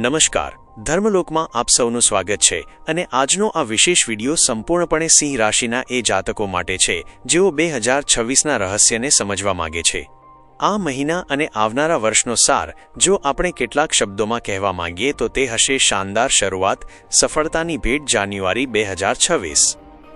નમસ્કાર. ધર્મલોકમાં આપ સૌનું સ્વાગત છે અને આજનો આ વિશેષ વિડિયો સંપૂર્ણપણે સિંહ રાશિના એ જાતકો માટે છે, જેઓ બે હજાર છવ્વીસના રહસ્યને સમજવા માંગે છે. આ મહિના અને આવનારા વર્ષનો સાર, જો આપણે કેટલાક શબ્દોમાં કહેવા માંગીએ તો તે હશે શાનદાર શરૂઆત, સફળતાની ભેટ જાન્યુઆરી બે હજાર છવ્વીસ.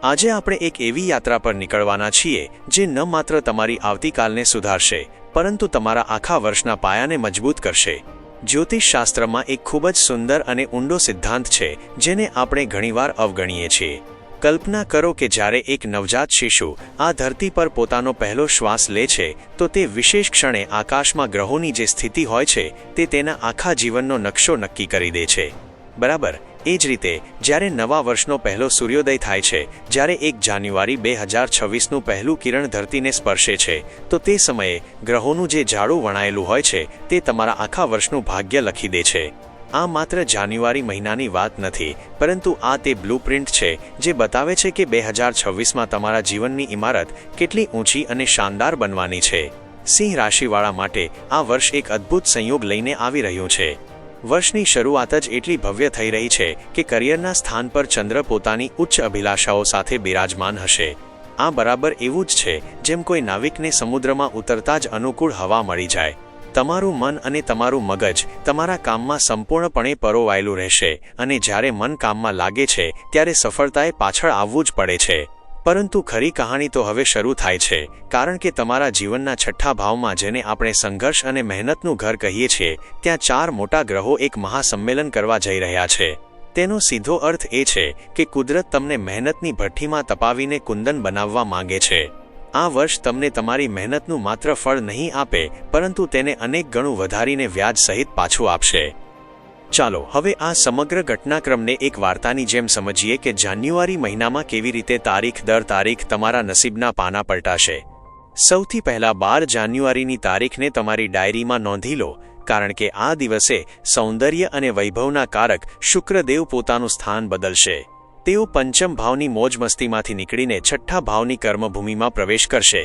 આજે આપણે એક એવી યાત્રા પર નીકળવાના છીએ, જે ન માત્ર તમારી આવતીકાલને સુધારશે, પરંતુ તમારા આખા વર્ષના પાયાને મજબૂત કરશે. જ્યોતિષશાસ્ત્રમાં એક ખૂબ જ સુંદર અને ઊંડો સિદ્ધાંત છે, જેને આપણે ઘણીવાર અવગણીએ છીએ. કલ્પના કરો કે જ્યારે એક નવજાત શિશુ આ ધરતી પર પોતાનો પહેલો શ્વાસ લે છે, તો તે વિશેષ ક્ષણે આકાશમાં ગ્રહોની જે સ્થિતિ હોય છે, તે તેના આખા જીવનનો નકશો નક્કી કરી દે છે. બરાબર? એ જ રીતે, જ્યારે નવા વર્ષનો પહેલો સૂર્યોદય થાય છે, જ્યારે એક જાન્યુઆરી બે હજાર છવ્વીસનું પહેલું કિરણ ધરતીને સ્પર્શે છે, તો તે સમયે ગ્રહોનું જે જાડું વણાયેલું હોય છે, તે તમારા આખા વર્ષનું ભાગ્ય લખી દે છે. આ માત્ર જાન્યુઆરી મહિનાની વાત નથી, પરંતુ આ તે બ્લુપ્રિન્ટ છે, જે બતાવે છે કે બે હજાર છવ્વીસમાં તમારા જીવનની ઇમારત કેટલી ઊંચી અને શાનદાર બનવાની છે. સિંહ રાશિવાળા માટે આ વર્ષ એક અદ્ભુત સંયોગ લઈને આવી રહ્યું છે. વર્ષની શરૂઆત જ એટલી ભવ્ય થઈ રહી છે કે કરિયરના સ્થાન પર ચંદ્ર પોતાની ઉચ્ચ અભિલાષાઓ સાથે બિરાજમાન હશે. આ બરાબર એવું જ છે, જેમ કોઈ નાવિકને સમુદ્રમાં ઉતરતા જ અનુકૂળ હવા મળી જાય. તમારું મન અને તમારું મગજ તમારા કામમાં સંપૂર્ણપણે પરોવાયેલું રહેશે અને જ્યારે મન કામમાં લાગે છે, ત્યારે સફળતાએ પાછળ આવવું જ પડે છે. પરંતુ ખરી કહાણી તો હવે શરૂ થાય છે, કારણ કે તમારા જીવનના છઠ્ઠા ભાવમાં જેને આપણે સંઘર્ષ અને મહેનતનું ઘર કહીએ છીએ, ત્યાં ચાર મોટા ગ્રહો એક મહાસંમેલન કરવા જઈ રહ્યા છે. તેનો સીધો અર્થ એ છે કે કુદરત તમને મહેનતની ભઠ્ઠીમાં તપાવીને કુંદન બનાવવા માંગે છે. આ વર્ષ તમને તમારી મહેનતનું માત્ર ફળ નહીં આપે, પરંતુ તેને અનેક ગણું વધારીને વ્યાજ સહિત પાછું આપશે. ચાલો, હવે આ સમગ્ર ઘટનાક્રમને એક વાર્તાની જેમ સમજીએ કે જાન્યુઆરી મહિનામાં કેવી રીતે તારીખ દર તારીખ તમારા નસીબના પાના પલટાશે. સૌથી પહેલા બાર જાન્યુઆરીની તારીખને તમારી ડાયરીમાં નોંધી લો, કારણ કે આ દિવસે સૌંદર્ય અને વૈભવના કારક શુક્રદેવ પોતાનું સ્થાન બદલશે. તેઓ પંચમ ભાવની મોજમસ્તીમાંથી નીકળીને છઠ્ઠા ભાવની કર્મભૂમિમાં પ્રવેશ કરશે.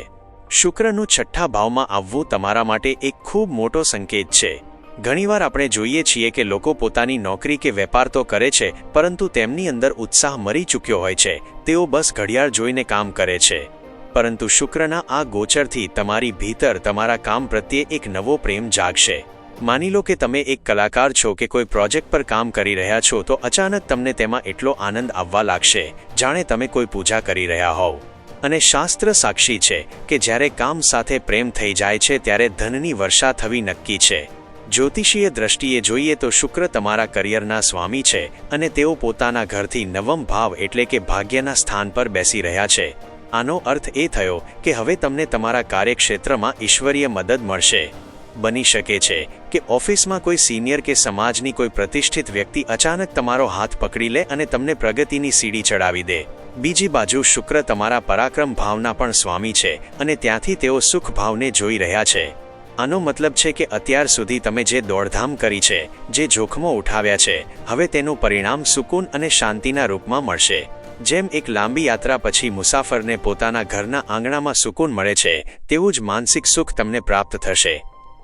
શુક્રનું છઠ્ઠા ભાવમાં આવવું તમારા માટે એક ખૂબ મોટો સંકેત છે. ઘણીવાર આપણે જોઈએ છીએ કે લોકો પોતાની નોકરી કે વેપાર તો કરે છે, પરંતુ તેમની અંદર ઉત્સાહ મરી ચૂક્યો હોય છે. તેઓ બસ ઘડિયાળ જોઈને કામ કરે છે. પરંતુ શુક્રના આ ગોચરથી તમારી ભીતર તમારા કામ પ્રત્યે એક નવો પ્રેમ જાગશે. માની લો કે તમે એક કલાકાર છો કે કોઈ પ્રોજેક્ટ પર કામ કરી રહ્યા છો, તો અચાનક તમને તેમાં એટલો આનંદ આવવા લાગશે. જાણે તમે કોઈ પૂજા કરી રહ્યા હોવ. અને શાસ્ત્ર સાક્ષી છે કે જ્યારે કામ સાથે પ્રેમ થઈ જાય છે, ત્યારે ધનની વર્ષા થવી નક્કી છે. જ્યોતિષીય દ્રષ્ટિએ જોઈએ તો શુક્ર તમારા કરિયરના સ્વામી છે અને તેઓ પોતાના ઘરથી નવમ ભાવ એટલે કે ભાગ્યના સ્થાન પર બેસી રહ્યા છે. આનો અર્થ એ થયો કે હવે તમને તમારા કાર્યક્ષેત્રમાં ઈશ્વરીય મદદ મળશે. બની શકે છે કે ઓફિસમાં કોઈ સિનિયર કે સમાજની કોઈ પ્રતિષ્ઠિત વ્યક્તિ અચાનક તમારો હાથ પકડી લે અને તમને પ્રગતિની સીડી ચડાવી દે. બીજી બાજુ શુક્ર તમારા પરાક્રમ ભાવના પણ સ્વામી છે અને ત્યાંથી તેઓ સુખ ભાવને જોઈ રહ્યા છે. આનો મતલબ છે કે અત્યાર સુધી તમે જે દોડધામ કરી છે, જે જોખમો ઉઠાવ્યા છે, હવે તેનું પરિણામ સુકૂન અને શાંતિના રૂપમાં મળશે. જેમ એક લાંબી યાત્રા પછી મુસાફરને પોતાના ઘરના આંગણામાં સુકૂન મળે છે, તેવું જ માનસિક સુખ તમને પ્રાપ્ત થશે.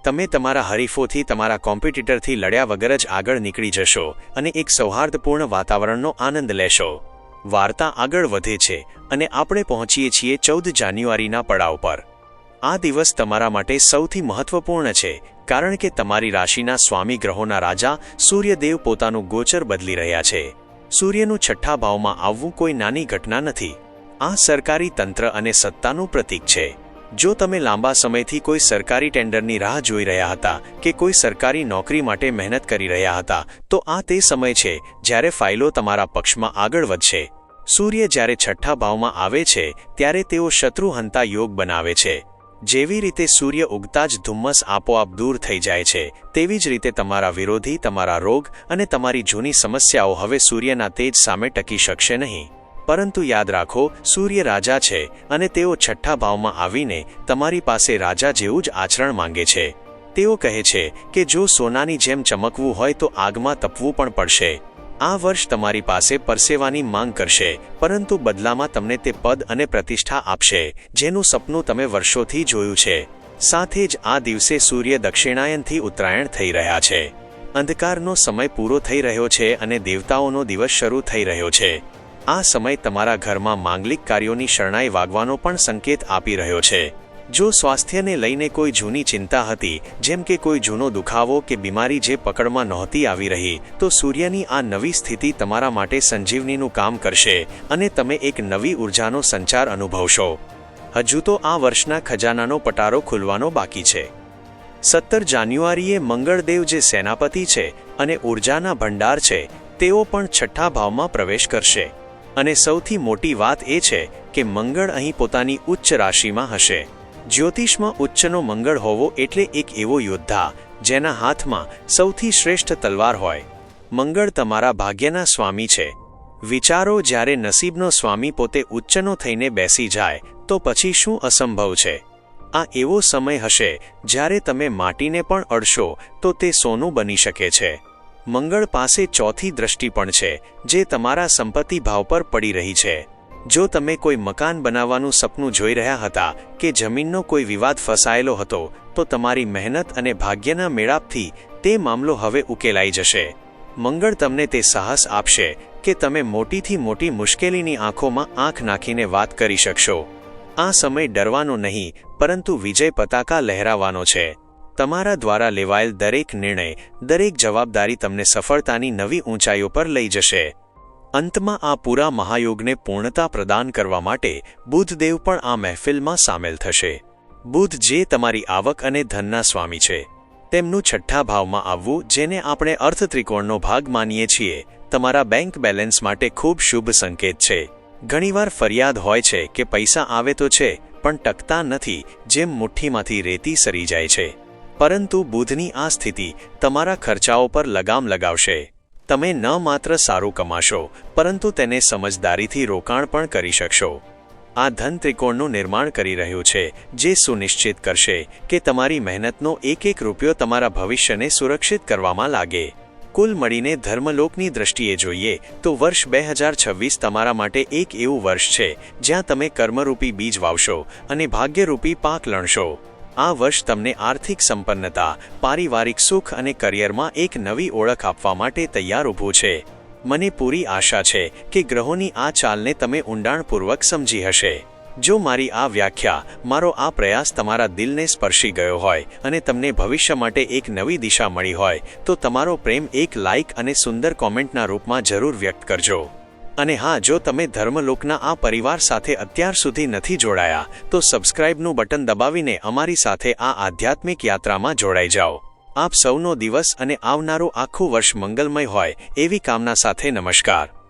તમે તમારા હરીફોથી તમારા કોમ્પિટિટરથી લડ્યા વગર જ આગળ નીકળી જશો અને એક સૌહાર્દપૂર્ણ વાતાવરણનો આનંદ લેશો. વાર્તા આગળ વધે છે અને આપણે પહોંચીએ છીએ ચૌદ જાન્યુઆરીના પડાવ પર. આ દિવસ તમારા માટે સૌથી મહત્વપૂર્ણ છે, કારણ કે તમારી રાશિના સ્વામી ગ્રહોના રાજા સૂર્યદેવ પોતાનું ગોચર બદલી રહ્યા છે. સૂર્યનું છઠ્ઠા ભાવમાં આવવું કોઈ નાની ઘટના નથી. આ સરકારી તંત્ર અને સત્તાનું પ્રતીક છે. જો તમે લાંબા સમયથી કોઈ સરકારી ટેન્ડરની રાહ જોઈ રહ્યા હતા કે કોઈ સરકારી નોકરી માટે મહેનત કરી રહ્યા હતા, તો આ તે સમય છે જ્યારે ફાઇલો તમારા પક્ષમાં આગળ વધશે. સૂર્ય જ્યારે છઠ્ઠા ભાવમાં આવે છે, ત્યારે તેઓ શત્રુહંતા યોગ બનાવે છે. જેવી રીતે સૂર્ય ઉગતા જ ધુમ્મસ આપોઆપ દૂર થઈ જાય છે, તેવી જ રીતે તમારા વિરોધી, તમારા રોગ અને તમારી જૂની સમસ્યાઓ હવે સૂર્યના તેજ સામે ટકી શકશે નહીં. પરંતુ યાદ રાખો, સૂર્ય રાજા છે અને તેઓ છઠ્ઠા ભાવમાં આવીને તમારી પાસે રાજા જેવું જ આચરણ માંગે છે. તેઓ કહે છે કે જો સોનાની જેમ ચમકવું હોય તો આગમાં તપવું પણ પડશે. આ વર્ષ તમારી પાસે પરસેવાની માંગ કરશે, પરંતુ બદલામાં તમને તે પદ અને પ્રતિષ્ઠા આપશે, જેનું સપનું તમે વર્ષોથી જોયું છે. સાથે જ આ દિવસે સૂર્ય દક્ષિણાયનથી ઉત્તરાયણ થઈ રહ્યા છે. અંધકારનો સમય પૂરો થઈ રહ્યો છે અને દેવતાઓનો દિવસ શરૂ થઈ રહ્યો છે. આ સમય તમારા ઘરમાં માંગલિક કાર્યોની શરણાઈ વાગવાનો પણ સંકેત આપી રહ્યો છે. જો સ્વાસ્થ્યને લઈને કોઈ જૂની ચિંતા હતી, જેમ કે કોઈ જૂનો દુખાવો કે બીમારી જે પકડમાં નહોતી આવી રહી, તો સૂર્યની આ નવી સ્થિતિ તમારા માટે સંજીવનીનું કામ કરશે અને તમે એક નવી ઉર્જાનો સંચાર અનુભવશો. હજુ તો આ વર્ષના ખજાનાનો પટારો ખુલવાનો બાકી છે. સત્તર જાન્યુઆરીએ મંગળદેવ જે સેનાપતિ છે અને ઉર્જાના ભંડાર છે, તેઓ પણ છઠ્ઠા ભાવમાં પ્રવેશ કરશે. અને સૌથી મોટી વાત એ છે કે મંગળ અહીં પોતાની ઉચ્ચ રાશિમાં હશે. જ્યોતિષમાં ઉચ્ચનો મંગળ હોવો એટલે એક એવો યોદ્ધા, જેના હાથમાં સૌથી શ્રેષ્ઠ તલવાર હોય. મંગળ તમારા ભાગ્યના સ્વામી છે. વિચારો જ્યારે નસીબનો સ્વામી પોતે ઉચ્ચનો થઈને બેસી જાય, તો પછી શું અસંભવ છે? આ એવો સમય હશે, જ્યારે તમે માટીને પણ અડશો, તો તે સોનું બની શકે છે. મંગળ પાસે ચોથી દ્રષ્ટિ પણ છે, જે તમારા સંપત્તિ ભાવ પર પડી રહી છે. જો તમે કોઈ મકાન બનાવવાનું સપનું જોઈ રહ્યા હતા કે જમીનનો કોઈ વિવાદ ફસાયેલો હતો, તો તમારી મહેનત અને ભાગ્યના મેળાપથી તે મામલો હવે ઉકેલાઈ જશે. મંગળ તમને તે સાહસ આપશે કે તમે મોટીથી મોટી મુશ્કેલીની આંખોમાં આંખ નાખીને વાત કરી શકશો. આ સમય ડરવાનો નહીં, પરંતુ વિજય પતાકા લહેરાવાનો છે. તમારા દ્વારા લેવાયેલ દરેક નિર્ણય, દરેક જવાબદારી તમને સફળતાની નવી ઊંચાઈઓ પર લઈ જશે. અંતમાં આ પૂરા મહાયોગને પૂર્ણતા પ્રદાન કરવા માટે બુધદેવ પણ આ મહેફિલમાં સામેલ થશે. બુધ જે તમારી આવક અને ધનના સ્વામી છે, તેમનું છઠ્ઠા ભાવમાં આવવું, જેને આપણે અર્થ ત્રિકોણનો ભાગ માનીએ છીએ, તમારા બેંક બેલેન્સ માટે ખૂબ શુભ સંકેત છે. ઘણીવાર ફરિયાદ હોય છે કે પૈસા આવે તો છે, પણ ટકતા નથી, જેમ મુઠ્ઠીમાંથી રેતી સરી જાય છે. પરંતુ બુધની આ સ્થિતિ તમારા ખર્ચાઓ પર લગામ લગાવશે. તમે ન માત્ર સારું કમાશો, પરંતુ તેને સમજદારીથી રોકાણ પણ કરી શકશો. આ ધન ત્રિકોણનું નિર્માણ કરી રહ્યું છે, જે સુનિશ્ચિત કરશે કે તમારી મહેનતનો એક એક રૂપિયો તમારા ભવિષ્યને સુરક્ષિત કરવામાં લાગે. કુલ મળીને ધર્મલોકની દ્રષ્ટિએ જોઈએ, તો વર્ષ બે હજાર છવ્વીસ તમારા માટે એક એવું વર્ષ છે, જ્યાં તમે કર્મરૂપી બીજ વાવશો અને ભાગ્યરૂપી પાક લણશો. આ વર્ષ તમને આર્થિક સંપન્નતા, પારિવારિક સુખ અને કરિયરમાં એક નવી ઓળખ આપવા માટે તૈયાર ઊભું છે. મને પૂરી આશા છે કે ગ્રહોની આ ચાલને તમે ઊંડાણપૂર્વક સમજી હશે. જો મારી આ વ્યાખ્યા, મારો આ પ્રયાસ તમારા દિલને સ્પર્શી ગયો હોય અને તમને ભવિષ્ય માટે એક નવી દિશા મળી હોય, તો તમારો પ્રેમ એક લાઇક અને સુંદર કોમેન્ટના રૂપમાં જરૂર વ્યક્ત કરજો. અને હા, જો તમે ધર્મલોકના આ પરિવાર સાથે અત્યાર સુધી નથી જોડાયા, તો સબસ્ક્રાઇબનું બટન દબાવીને અમારી સાથે આ આધ્યાત્મિક યાત્રામાં જોડાઈ જાઓ. આપ સૌનો દિવસ અને આવનારું આખું વર્ષ મંગલમય હોય, એવી કામના સાથે નમસ્કાર.